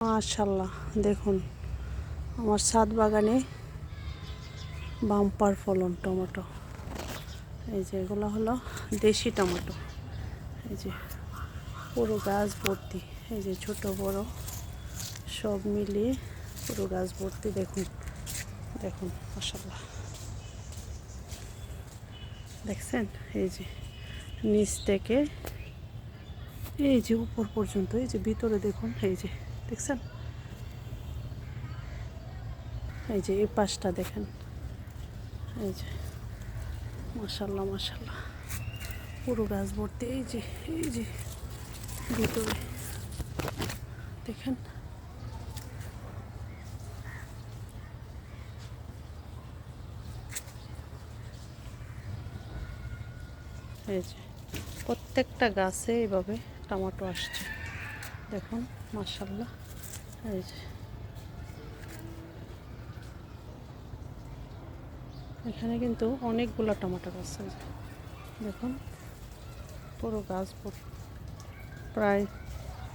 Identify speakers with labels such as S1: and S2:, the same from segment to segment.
S1: মাশাল্লাহ দেখুন। আমার ছাদ বাগানে বাম্পার ফলন, টমেটো। এই যে এগুলো হলো দেশি টমেটো। এই যে পুরো গাছ ভর্তি, এই যে ছোট, বড়, সব মিলিয়ে পুরো গাছ ভর্তি, দেখুন। দেখুন মাশাল্লাহ দেখছেন? এই যে নিচ থেকে, এই যে উপর পর্যন্ত, এই যে ভিতরে দেখুন, এই যে দেখছেন? এই যে এই পাশটা দেখেন। এই যে মাশাল্লাহ মাশাল্লাহ পুরো গাছ ভর্তি। এই যে এই যে, ভিতরে। দেখেন। এই যে, প্রত্যেকটা গাছে এইভাবে টমেটো আসছে। দেখুন মাশাল্লাহ এই যে। এখানে কিন্তু অনেকগুলো টমেটো গাছ আছে। দেখুন, পুরো গাছ পুরো, প্রায়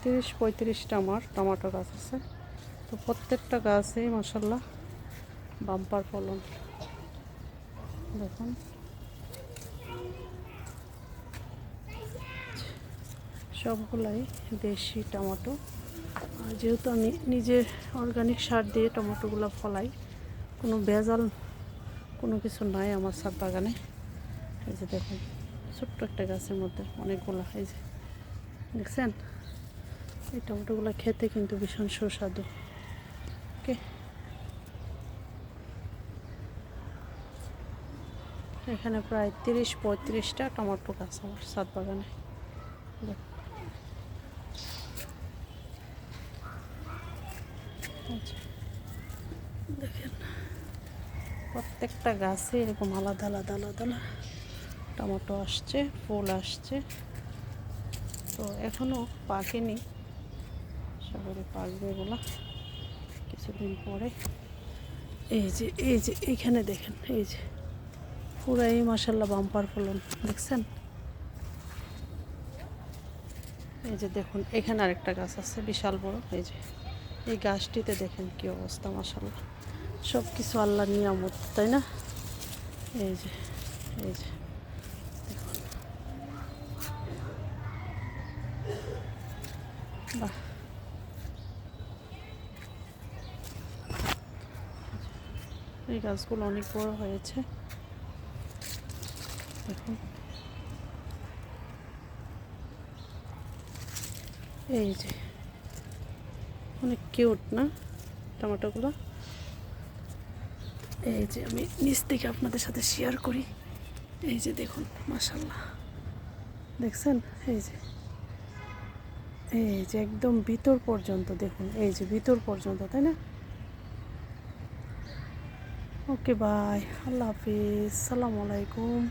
S1: তিরিশ পঁয়ত্রিশটা আমার টমেটো গাছ আছে। তো প্রত্যেকটা গাছেই মাসাল্লাহ বাম্পার ফলন। দেখুন। সবগুলাই দেশি টমেটো। আর যেহেতু আমি নিজে অর্গানিক সার দিয়ে টমেটোগুলো ফলাই, কোনো ভেজাল কোনো কিছু নাই আমার ছাদ বাগানে। এই যে দেখুন, ছোট্ট একটা গাছের মধ্যে অনেকগুলো, এই যে দেখছেন? এই টমেটোগুলো খেতে কিন্তু ভীষণ সুস্বাদু। ওকে? এখানে প্রায় তিরিশ পঁয়ত্রিশটা টমেটো গাছ আমার সাত বাগানে দেখুন আচ্ছা। দেখেন প্রত্যেকটা গাছে এরকম আলাদা আলাদা আলাদা আলাদা টমেটো আসছে, ফুল আসছে। তো এখনও পাকেনি। সবারই পাকবে এগুলো কিছুদিন পরে। এই যে এই যে, এইখানে দেখেন, এই যে। পুরাই মাসাল্লাহ বাম্পার ফলন, দেখছেন? এই যে দেখুন, এখানে আরেকটা গাছ আছে, বিশাল বড়। এই যে, এই গাছটিতে দেখেন কি অবস্থা মাসাল্লাহ সব কিছু আল্লাহ নিয়ামত, তাই না? এই যে এই যে এই গাছগুলো অনেক বড় হয়েছে। দেখুন। এই যে, অনেক কিউট না, টমেটোগুলো? এই যে আমি নিচ থেকে আপনাদের সাথে শেয়ার করি। এই যে দেখুন মাসাল্লাহ দেখছেন? এই যে। এই যে একদম ভিতর পর্যন্ত দেখুন, এই যে ভিতর পর্যন্ত, তাই না? ওকে বাই আল্লাহ হাফিজ। সালামু আলাইকুম।